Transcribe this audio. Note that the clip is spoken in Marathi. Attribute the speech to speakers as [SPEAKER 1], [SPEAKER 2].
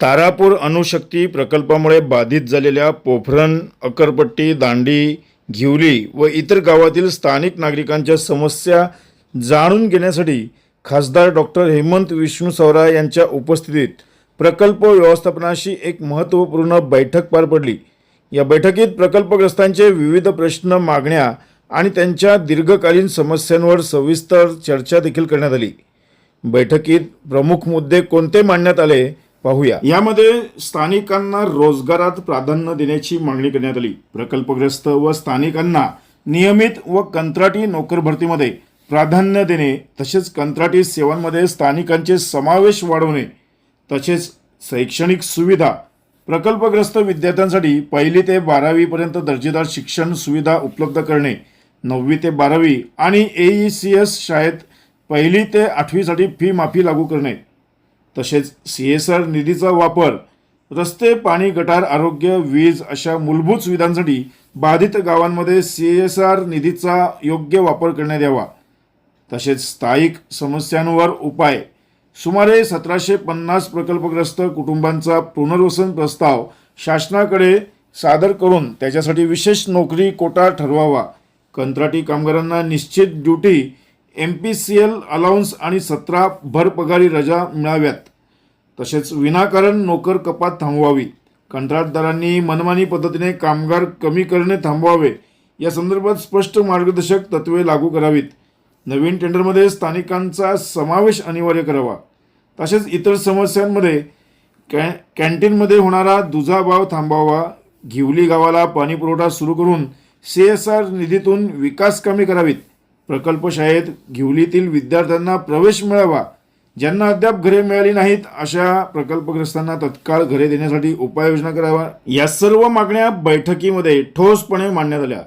[SPEAKER 1] तारापूर अणुशक्ती प्रकल्पामुळे बाधित झालेल्या पोफरण अकरपट्टी दांडी घिवली व इतर गावातील स्थानिक नागरिकांच्या समस्या जाणून घेण्यासाठी खासदार डॉक्टर हेमंत विष्णू सवरा यांच्या उपस्थितीत प्रकल्प व्यवस्थापनाशी एक महत्त्वपूर्ण बैठक पार पडली. या बैठकीत प्रकल्पग्रस्तांचे विविध प्रश्न मागण्या आणि त्यांच्या दीर्घकालीन समस्यांवर सविस्तर चर्चा देखील करण्यात आली. बैठकीत प्रमुख मुद्दे कोणते मांडण्यात आले? पाहूया. यामध्ये स्थानिकांना रोजगारात प्राधान्य देण्याची मागणी करण्यात आली. प्रकल्पग्रस्त व स्थानिकांना नियमित व कंत्राटी नोकर भरतीमध्ये प्राधान्य देणे तसेच कंत्राटी सेवांमध्ये स्थानिकांचे समावेश वाढवणे तसेच शैक्षणिक सुविधा. प्रकल्पग्रस्त विद्यार्थ्यांसाठी पहिली ते बारावीपर्यंत दर्जेदार शिक्षण सुविधा उपलब्ध करणे नववी ते बारावी आणि ए सी एस शाळेत पहिली ते आठवीसाठी फी माफी लागू करणे तसेच सी एस आर निधीचा वापर रस्ते पाणी गटार आरोग्य वीज अशा मूलभूत सुविधांसाठी बाधित गावांमध्ये सी एस आर निधीचा योग्य वापर करण्यात यावा. तसेच स्थायिक समस्यांवर उपाय. सुमारे सतराशे पन्नास प्रकल्पग्रस्त कुटुंबांचा पुनर्वसन प्रस्ताव शासनाकडे सादर करून त्याच्यासाठी विशेष नोकरी कोटा ठरवावा. कंत्राटी कामगारांना निश्चित duty M P C L allowance आणि सतरा भरपगारी रजा मिळाव्यात. तसेच विनाकारण नोकर कपात थांबवावी. कंत्राटदारांनी मनमानी पद्धतीने कामगार कमी करणे थांबवावे. या संदर्भात स्पष्ट मार्गदर्शक तत्वे लागू करावीत. नवीन टेंडरमध्ये स्थानिकांचा समावेश अनिवार्य करावा. तसेच इतर समस्यांमध्ये कॅ कॅन्टीनमध्ये होणारा दुजाभाव थांबवावा. घिवली गावाला पाणीपुरवठा सुरू करून सी एस आर निधीतून विकास कामे करावीत. प्रकल्प शाळेत घिवलीतील विद्यार्थ्यांना प्रवेश मिळावा ज्यांना अद्याप घरे मिळाली नाहीत अशा प्रकल्पग्रस्तांना तत्काळ घरे देण्यासाठी उपाययोजना करावा या सर्व मागण्या बैठकीमध्ये ठोसपणे मांडण्यात आल्या.